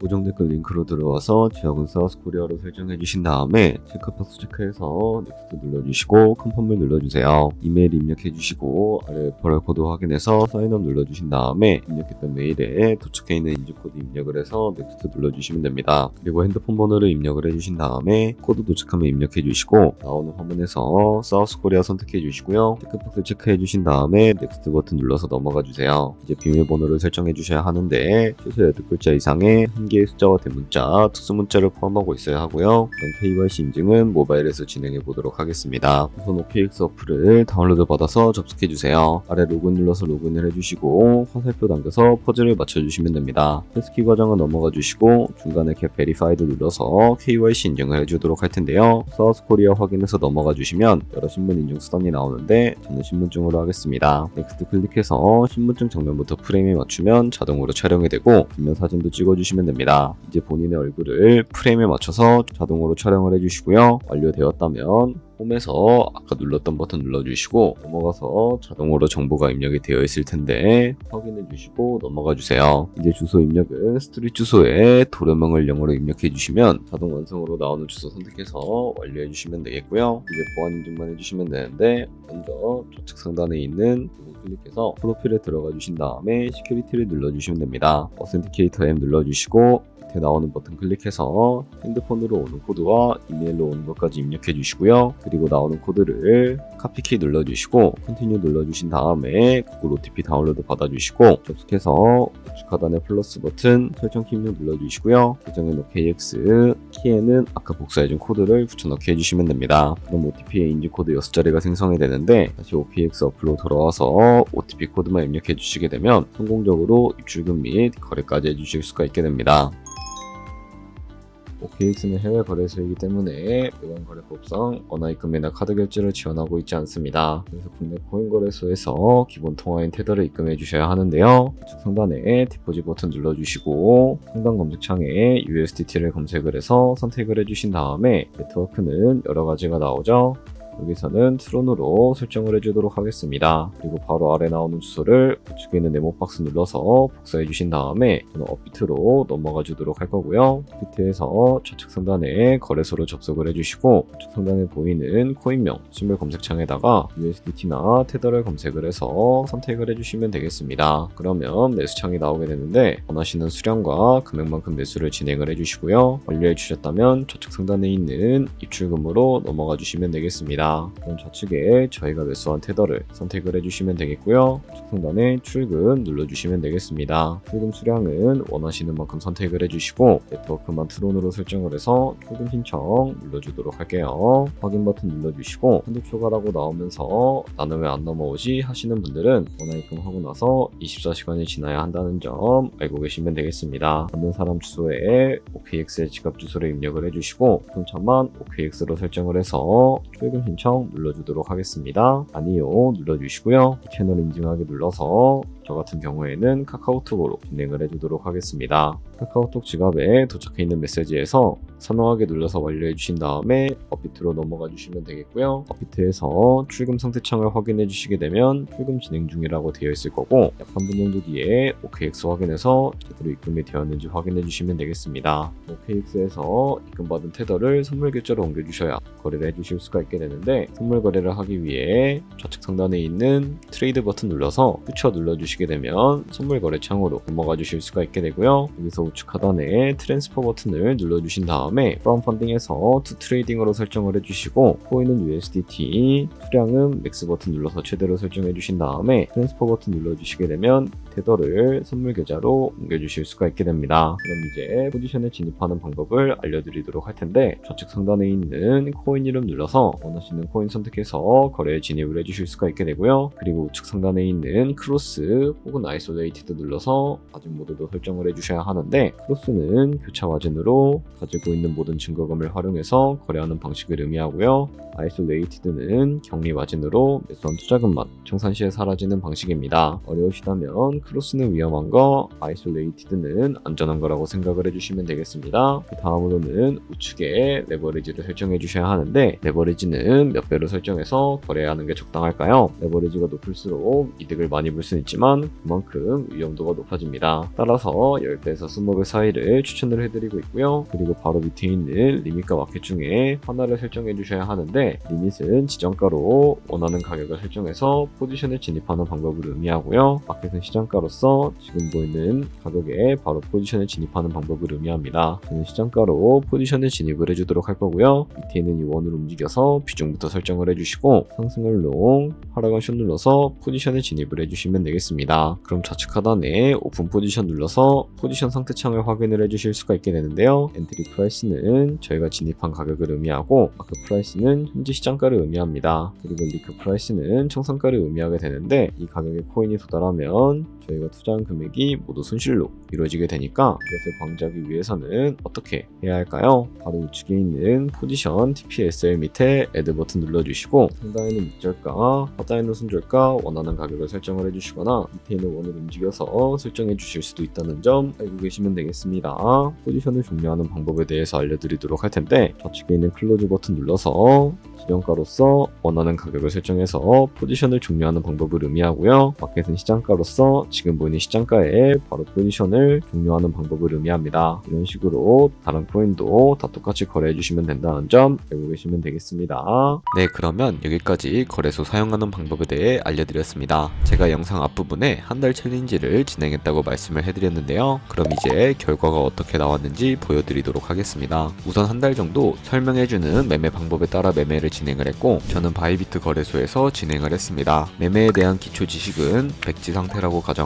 고정 댓글 링크로 들어와서 지역은 사우스 코리아로 설정해 주신 다음에 체크박스 체크해서 넥스트 눌러주시고 컨펌을 눌러주세요. 이메일 입력해 주시고 아래 레퍼럴 코드 확인해서 사인업 눌러주신 다음에 입력했던 메일에 도착해 있는 인증 코드 입력을 해서 넥스트 눌러주시면 됩니다. 그리고 핸드폰 번호를 입력을 해주신 다음에 코드 도착하면 입력해 주시고 나오는 화면에서 사우스 코리아 선택해 주시고요. 체크박스 체크해 주신 다음에 넥스트 버튼 눌러서 넘어가 주세요. 이제 비밀번호를 설정해 주셔야 하는데 최소 8글자 이상의 한 개의 숫자와 대문자, 특수문자를 포함하고 있어야 하고요. KYC 인증은 모바일에서 진행해 보도록 하겠습니다. 우선 OKX 어플을 다운로드 받아서 접속해 주세요. 아래 로그인 눌러서 로그인을 해주시고 화살표 당겨서 퍼즐을 맞춰주시면 됩니다. 패스키 과정은 넘어가 주시고 중간에 캡 베리파이드 눌러서 KYC 인증을 해주도록 할 텐데요. 사우스 코리아 확인해서 넘어가 주시면 여러 신분 인증 수단이 나오는데 저는 신분증으로 하겠습니다. 넥스트 클릭해서 신분증 정면부터 프레임에 맞추면 자동으로 촬영이 되고 뒷면 사진도 찍어주시면 됩니다. 이제 본인의 얼굴을 프레임에 맞춰서 자동으로 촬영을 해주시고요. 완료되었다면 홈에서 아까 눌렀던 버튼 눌러주시고 넘어가서 자동으로 정보가 입력이 되어 있을 텐데 확인해 주시고 넘어가 주세요. 이제 주소 입력은 스트릿 주소에 도료명을 영어로 입력해 주시면 자동 완성으로 나오는 주소 선택해서 완료해 주시면 되겠고요. 이제 보안 인증만 해주시면 되는데 먼저 좌측 상단에 있는 클릭해서 프로필에 들어가 주신 다음에 시큐리티를 눌러주시면 됩니다. 어센티케이터 M 눌러주시고 밑에 나오는 버튼 클릭해서 핸드폰으로 오는 코드와 이메일로 오는 것까지 입력해 주시고요. 그리고 나오는 코드를 카피키 눌러주시고 컨티뉴 눌러주신 다음에 구글 OTP 다운로드 받아주시고 접속해서 우측 하단의 플러스 버튼 설정 키 입력 눌러주시고요. 계정은 OKX 키에는 아까 복사해준 코드를 붙여넣기 해주시면 됩니다. 그럼 OTP의 인증 코드 6자리가 생성이 되는데 다시 OKX 어플로 돌아와서 OTP 코드만 입력해 주시게 되면 성공적으로 입출금 및 거래까지 해주실 수가 있게 됩니다. OKX는 해외 거래소이기 때문에 외관 거래법상 언어 입금이나 카드 결제를 지원하고 있지 않습니다. 그래서 국내 코인 거래소에서 기본 통화인 테더를 입금해 주셔야 하는데요. 우측 상단에 디포지 버튼 눌러주시고 상단 검색창에 USDT를 검색을 해서 선택을 해주신 다음에 네트워크는 여러 가지가 나오죠. 여기서는 트론으로 설정을 해주도록 하겠습니다. 그리고 바로 아래 나오는 주소를 우측에 있는 네모 박스 눌러서 복사해 주신 다음에 저는 업비트로 넘어가 주도록 할 거고요. 업비트에서 좌측 상단에 거래소로 접속을 해주시고 우측 상단에 보이는 코인명 신별 검색창에다가 USDT나 테더를 검색을 해서 선택을 해주시면 되겠습니다. 그러면 매수창이 나오게 되는데 원하시는 수량과 금액만큼 매수를 진행을 해주시고요. 완료해 주셨다면 좌측 상단에 있는 입출금으로 넘어가 주시면 되겠습니다. 그럼 좌측에 저희가 매수한 테더를 선택을 해주시면 되겠고요. 상단에 출금 눌러주시면 되겠습니다. 출금 수량은 원하시는 만큼 선택을 해주시고 네트워크만 트론으로 설정을 해서 출금 신청 눌러주도록 할게요. 확인 버튼 눌러주시고 한도 초과라고 나오면서 나는 왜 안 넘어오지 하시는 분들은 원화 입금 하고 나서 24시간이 지나야 한다는 점 알고 계시면 되겠습니다. 받는 사람 주소에 OKX의 지갑 주소를 입력을 해주시고 동차만 OKX로 설정을 해서 출금 신청 신청 눌러주도록 하겠습니다. 아니요 눌러주시고요. 채널 인증하기 눌러서 저 같은 경우에는 카카오톡으로 진행을 해주도록 하겠습니다. 카카오톡 지갑에 도착해 있는 메시지에서 선호하게 눌러서 완료해 주신 다음에 업비트로 넘어가 주시면 되겠고요. 업비트에서 출금 상태 창을 확인해 주시게 되면 출금 진행 중이라고 되어 있을 거고 약 3분 정도 뒤에 OKX 확인해서 제대로 입금이 되었는지 확인해 주시면 되겠습니다. OKX에서 입금받은 테더를 선물 계좌로 옮겨 주셔야 거래를 해 주실 수가 있게 되는데 선물 거래를 하기 위해 좌측 상단에 있는 트레이드 버튼 눌러서 퓨처 눌러 주시게 되면 선물 거래 창으로 넘어가 주실 수가 있게 되고요. 여기서 우측 하단에 트랜스퍼 버튼을 눌러 주신 다음 에 프롬 펀딩에서 투 트레이딩으로 설정을 해 주시고 코인은 USDT, 수량은 맥스 버튼 눌러서 최대로 설정해 주신 다음에 트랜스퍼 버튼 눌러 주시게 되면 테더를 선물 계좌로 옮겨 주실 수가 있게 됩니다. 그럼 이제 포지션에 진입하는 방법을 알려드리도록 할 텐데 좌측 상단에 있는 코인 이름 눌러서 원하시는 코인 선택해서 거래에 진입을 해주실 수가 있게 되고요. 그리고 우측 상단에 있는 크로스 혹은 아이솔레이티드 눌러서 마진 모드도 설정을 해주셔야 하는데 크로스는 교차 마진으로 가지고 있는 모든 증거금을 활용해서 거래하는 방식을 의미하고요. 아이솔레이티드는 격리 마진으로 매수한 투자금만 청산 시에 사라지는 방식입니다. 어려우시다면 크로스는 위험한 거, 아이솔레이티드는 안전한 거라고 생각을 해주시면 되겠습니다. 그 다음으로는 우측에 레버리지를 설정해 주셔야 하는데 레버리지는 몇 배로 설정해서 거래하는 게 적당할까요? 레버리지가 높을수록 이득을 많이 볼 수는 있지만 그만큼 위험도가 높아집니다. 따라서 10배에서 20배 사이를 추천을 해드리고 있고요. 그리고 바로 밑에 있는 리밋과 마켓 중에 하나를 설정해 주셔야 하는데 리밋은 지정가로 원하는 가격을 설정해서 포지션에 진입하는 방법을 의미하고요. 마켓은 시장가 로서 지금 보이는 가격에 바로 포지션에 진입하는 방법을 의미합니다. 저는 시장가로 포지션에 진입을 해주도록 할 거고요. 밑에 있는 이 원을 움직여서 비중부터 설정을 해주시고 상승을 롱, 하락을 숏 눌러서 포지션에 진입을 해주시면 되겠습니다. 그럼 좌측 하단에 오픈 포지션 눌러서 포지션 상태 창을 확인을 해주실 수가 있게 되는데요. 엔트리 프라이스는 저희가 진입한 가격을 의미하고 마크 프라이스는 현재 시장가를 의미합니다. 그리고 리크 프라이스는 청산가를 의미하게 되는데 이 가격에 코인이 도달하면 저희가 투자한 금액이 모두 손실로 이루어지게 되니까 이것을 방지하기 위해서는 어떻게 해야 할까요? 바로 우측에 있는 포지션 TPSL 밑에 애드 버튼 눌러주시고 상단에는 밑절가, 하단에는 손절가 원하는 가격을 설정을 해주시거나 밑에 있는 원을 움직여서 설정해 주실 수도 있다는 점 알고 계시면 되겠습니다. 포지션을 종료하는 방법에 대해서 알려드리도록 할 텐데 좌측에 있는 클로즈 버튼 눌러서 지정가로서 원하는 가격을 설정해서 포지션을 종료하는 방법을 의미하고요. 마켓은 시장가로서 지금 보이는 시장가에 바로 포지션을 종료하는 방법을 의미합니다. 이런 식으로 다른 코인도 다 똑같이 거래해 주시면 된다는 점 알고 계시면 되겠습니다. 네, 그러면 여기까지 거래소 사용하는 방법에 대해 알려드렸습니다. 제가 영상 앞부분에 한 달 챌린지를 진행했다고 말씀을 해드렸는데요. 그럼 이제 결과가 어떻게 나왔는지 보여드리도록 하겠습니다. 우선 한 달 정도 설명해주는 매매 방법에 따라 매매를 진행을 했고 저는 바이비트 거래소에서 진행을 했습니다. 매매에 대한 기초 지식은 백지 상태라고 가정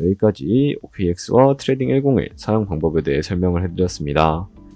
여기까지 OKX와 트레이딩 101 사용 방법에 대해 설명을 해드렸습니다.